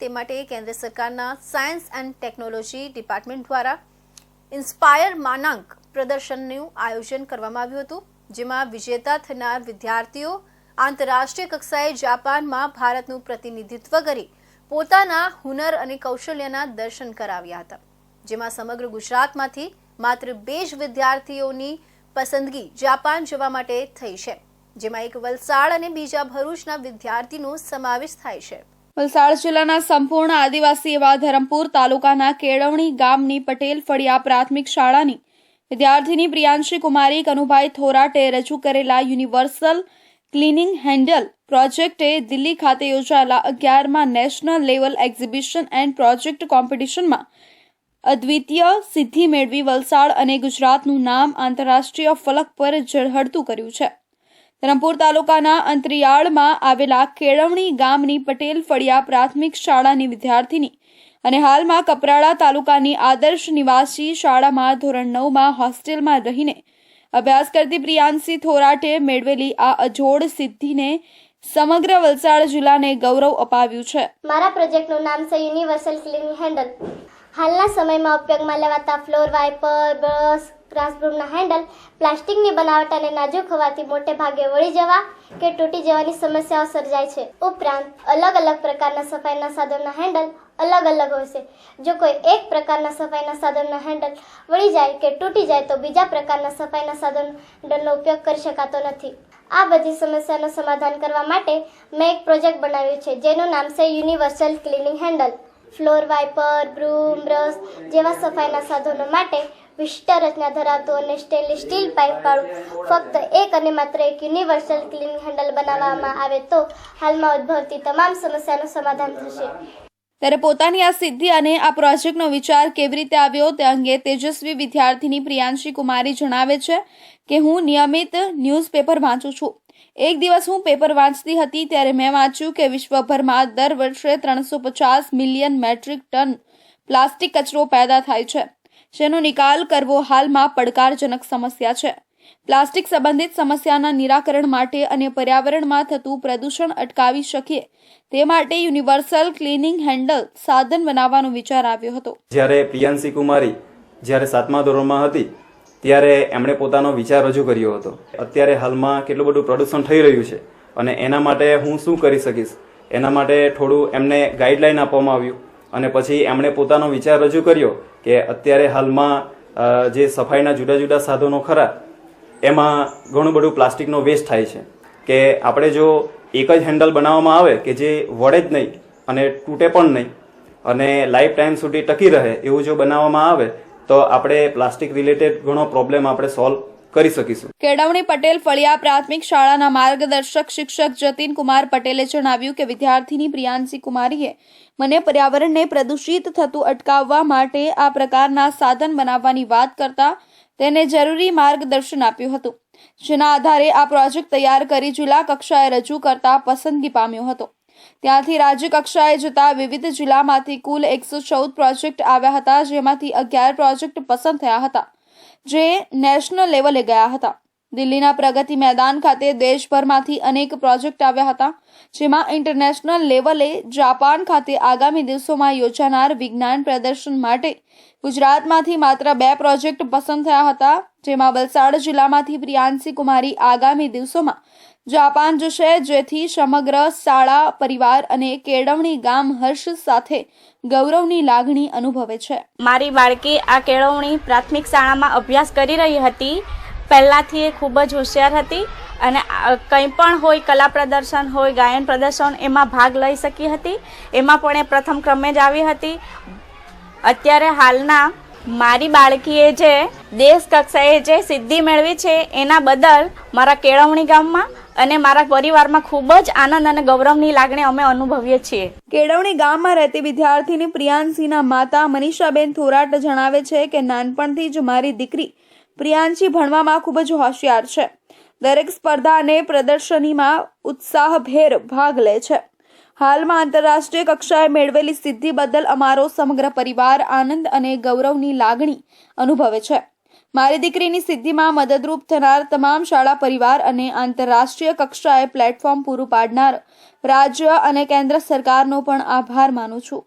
તે માટે કેન્દ્ર સરકારના સાયન્સ એન્ડ ટેકનોલોજી ડિપાર્ટમેન્ટ દ્વારા ઇન્સ્પાયર માનાંક પ્રદર્શનનું આયોજન કરવામાં આવ્યું હતું, જેમાં વિજેતા થનાર વિદ્યાર્થીઓ આંતરરાષ્ટ્રીય કક્ષાએ જાપાનમાં ભારતનું પ્રતિનિધિત્વ કરી પોતાના હુનર અને કૌશલ્યના દર્શન કરાવ્યા હતા, જેમાં સમગ્ર ગુજરાતમાંથી માત્ર બે જ વિદ્યાર્થીઓની પસંદગી જાપાન જવા માટે થઈ છે, જેમાં એક વલસાડ અને બીજા ભરૂચના વિદ્યાર્થીનો સમાવેશ થાય છે. વલસાડ જિલ્લાના સંપૂર્ણ આદિવાસી એવા ધરમપુર તાલુકાના કેળવણી ગામની પટેલ ફળિયા પ્રાથમિક શાળાની વિદ્યાર્થીની પ્રિયાંશી કુમારી, કનુભાઈ થોરાટે રજૂ કરેલા યુનિવર્સલ ક્લિનિંગ હેન્ડલ પ્રોજેક્ટે દિલ્હી ખાતે યોજાયેલા અગિયારમાં national level exhibition and project કોમ્પિટિશનમાં અદ્વિતીય સિદ્ધિ મેળવી વલસાડ અને ગુજરાતનું નામ આંતરરાષ્ટ્રીય ફલક પર ઝળહળતું કર્યું છે. ધરમપુર તાલુકાના અંતરિયાળમાં આવેલા કેળવણી ગામની પટેલ ફળિયા પ્રાથમિક શાળાની વિદ્યાર્થીની અને હાલમાં કપરાડા તાલુકાની આદર્શ નિવાસી શાળામાં ધોરણ નવમાં હોસ્ટેલમાં રહીને અભ્યાસ કરતી પ્રિયાંશી થોરાટે મેળવેલી આ અજોડ સિદ્ધિને સમગ્ર વલસાડ જિલ્લાને ગૌરવ અપાવ્યું છે. મારા પ્રોજેક્ટનું નામ છે યુનિવર્સલ ક્લિનિંગ હેન્ડલ. હાલના સમયમાં ઉપયોગમાં લેવાતા ફ્લોર વાઇપર, બ્રશ, ગ્રાસબ્રૂમના હેન્ડલ પ્લાસ્ટિકની બનાવટ અને નાજુક હોવાથી મોટે ભાગે વળી જવા કે તૂટી જવાની સમસ્યાઓ સર્જાય છે. ઉપરાંત, અલગ અલગ પ્રકારના સફાઈના સાધનના હેન્ડલ અલગ અલગ હોય છે. જો કોઈ એક પ્રકારના સફાઈના સાધનના હેન્ડલ વળી જાય કે તૂટી જાય તો બીજા પ્રકારના સફાઈના સાધન હેન્ડલનો ઉપયોગ કરી શકાતો નથી. આ બધી સમસ્યાનું સમાધાન કરવા માટે મેં એક પ્રોજેક્ટ બનાવ્યું છે, જેનું નામ છે universal cleaning handle. Floor wiper broom brush જેવા સફાઈના સાધનો માટે વિશિષ્ટ રચના ધરાવતું અને સ્ટેનલેસ સ્ટીલ પાઇપ વાળું ફક્ત એક અને માત્ર એક યુનિવર્સલ ક્લીનિંગ હેન્ડલ બનાવવામાં આવે તો હાલમાં ઉદ્ભવતી તમામ સમસ્યાનું સમાધાન થશે. ત્યારે પોતાની આ સિદ્ધિ અને આ પ્રોજેક્ટનો વિચાર કેવી રીતે આવ્યો તે અંગે તેજસ્વી વિદ્યાર્થીની પ્રિયાંશી કુમારી જણાવે છે કે હું નિયમિત ન્યૂઝપેપર વાંચું છું. એક દિવસ હું પેપર વાંચતી હતી ત્યારે મેં વાંચ્યું કે વિશ્વભરમાં દર વર્ષે ત્રણસો પચાસ મિલિયન મેટ્રિક ટન પ્લાસ્ટિક કચરો પેદા થાય છે, જેનો નિકાલ કરવો હાલમાં પડકારજનક સમસ્યા છે. પ્લાસ્ટિક સંબંધિત સમસ્યાના નિરાકરણ માટે અને પર્યાવરણમાં થતું પ્રદૂષણ અટકાવી શકીએ, તે માટે યુનિવર્સલ ક્લીનિંગ હેન્ડલ સાધન બનાવવાનો વિચાર આવ્યો હતો. જ્યારે પ્રિયાંશી કુમારી જ્યારે સાતમા ધોરણમાં હતી ત્યારે એમણે પોતાનો વિચાર રજૂ કર્યો હતો. અત્યારે હાલમાં કેટલું બધું પ્રદૂષણ થઈ રહ્યું છે અને એના માટે હું શું કરી શકીશ? એના માટે થોડું એમને ગાઈડલાઈન આપવામાં આવ્યું અને પછી એમણે પોતાનો વિચાર રજૂ કર્યો કે અત્યારે હાલમાં જે સફાઈના જુદા જુદા સાધનો ખરા, એમાં ઘણું બધું પ્લાસ્ટિકનો વેસ્ટ થાય છે. કે આપણે જો એક જ હેન્ડલ બનાવવામાં આવે કે જે વળે જ નહીં અને તૂટે પણ નહીં અને લાઈફ ટાઈમ સુધી ટકી રહે એવું જો બનાવવામાં આવે તો આપણે પ્લાસ્ટિક રિલેટેડ ઘણો પ્રોબ્લેમ આપણે સોલ્વ કરી શકીશું. કેળવણી પટેલ ફળિયા પ્રાથમિક શાળાના માર્ગદર્શક શિક્ષક જતીન કુમાર પટેલે જણાવ્યું કે વિદ્યાર્થીની પ્રિયાંશી કુમારીએ મને પર્યાવરણને પ્રદૂષિત થતું અટકાવવા માટે આ પ્રકારના સાધન બનાવવાની વાત કરતા તેને જરૂરી માર્ગદર્શન આપ્યું હતું. જેના આધારે આ પ્રોજેક્ટ તૈયાર કરી જિલ્લા કક્ષાએ રજૂ કરતા પસંદગી પામ્યો હતો. ત્યાંથી રાજ્ય કક્ષાએ જતા વિવિધ જિલ્લામાંથી કુલ એકસો ચૌદ પ્રોજેક્ટ આવ્યા હતા, જેમાંથી અગિયાર પ્રોજેક્ટ પસંદ થયા હતા, જે નેશનલ લેવલે ગયા હતા. દિલ્હીના પ્રગતિ મેદાન ખાતે દેશભરમાંથી અનેક પ્રોજેક્ટ આવ્યા હતા, જેમાં ઇન્ટરનેશનલ લેવલે જાપાન ખાતે આગામી દિવસોમાં યોજાનાર વિજ્ઞાન પ્રદર્શન માટે ગુજરાતમાંથી માત્ર બે પ્રોજેક્ટ પસંદ થયા હતા જેમાં વલસાડ જિલ્લામાંથી પ્રિયાંશી કુમારી આગામી દિવસોમાં જાપાન જશે, જેથી સમગ્ર શાળા, પરિવાર અને કેળવણી ગામ હર્ષ સાથે ગૌરવની લાગણી અનુભવે છે. મારી બાળકી આ કેળવણી પ્રાથમિક શાળામાં અભ્યાસ કરી રહી હતી. પહેલાંથી એ ખૂબ જ હોશિયાર હતી અને કંઈ પણ હોય, કલા પ્રદર્શન હોય, ગાયન પ્રદર્શન એમાં ભાગ લઈ શકી હતી. એમાં પણ એ પ્રથમ ક્રમે જ આવી હતી. અત્યારે હાલના મારી બાળકીએ જે દેશ કક્ષાએ જે સિદ્ધિ મેળવી છે, એના બદલ મારા કેળવણી ગામમાં અને મારા પરિવારમાં ખૂબ જ આનંદ અને ગૌરવની લાગણી અમે અનુભવીએ છીએ. કેળવણી ગામમાં રહેતી વિદ્યાર્થીની પ્રિયાંશીના માતા મનીષાબેન થોરાટ જણાવે છે કે, નાનપણથી જ મારી દીકરી પ્રિયાંશી ભણવામાં ખૂબ જ હોશિયાર છે. દરેક સ્પર્ધા અને પ્રદર્શનીમાં ઉત્સાહભેર ભાગ લે છે. હાલમાં આંતરરાષ્ટ્રીય કક્ષાએ મેળવેલી સિદ્ધિ બદલ અમારો સમગ્ર પરિવાર આનંદ અને ગૌરવની લાગણી અનુભવે છે. મારી દીકરીની સિદ્ધિમાં મદદરૂપ થનાર તમામ શાળા પરિવાર અને આંતરરાષ્ટ્રીય કક્ષાએ પ્લેટફોર્મ પૂરું પાડનાર રાજ્ય અને કેન્દ્ર સરકારનો પણ આભાર માનું છું.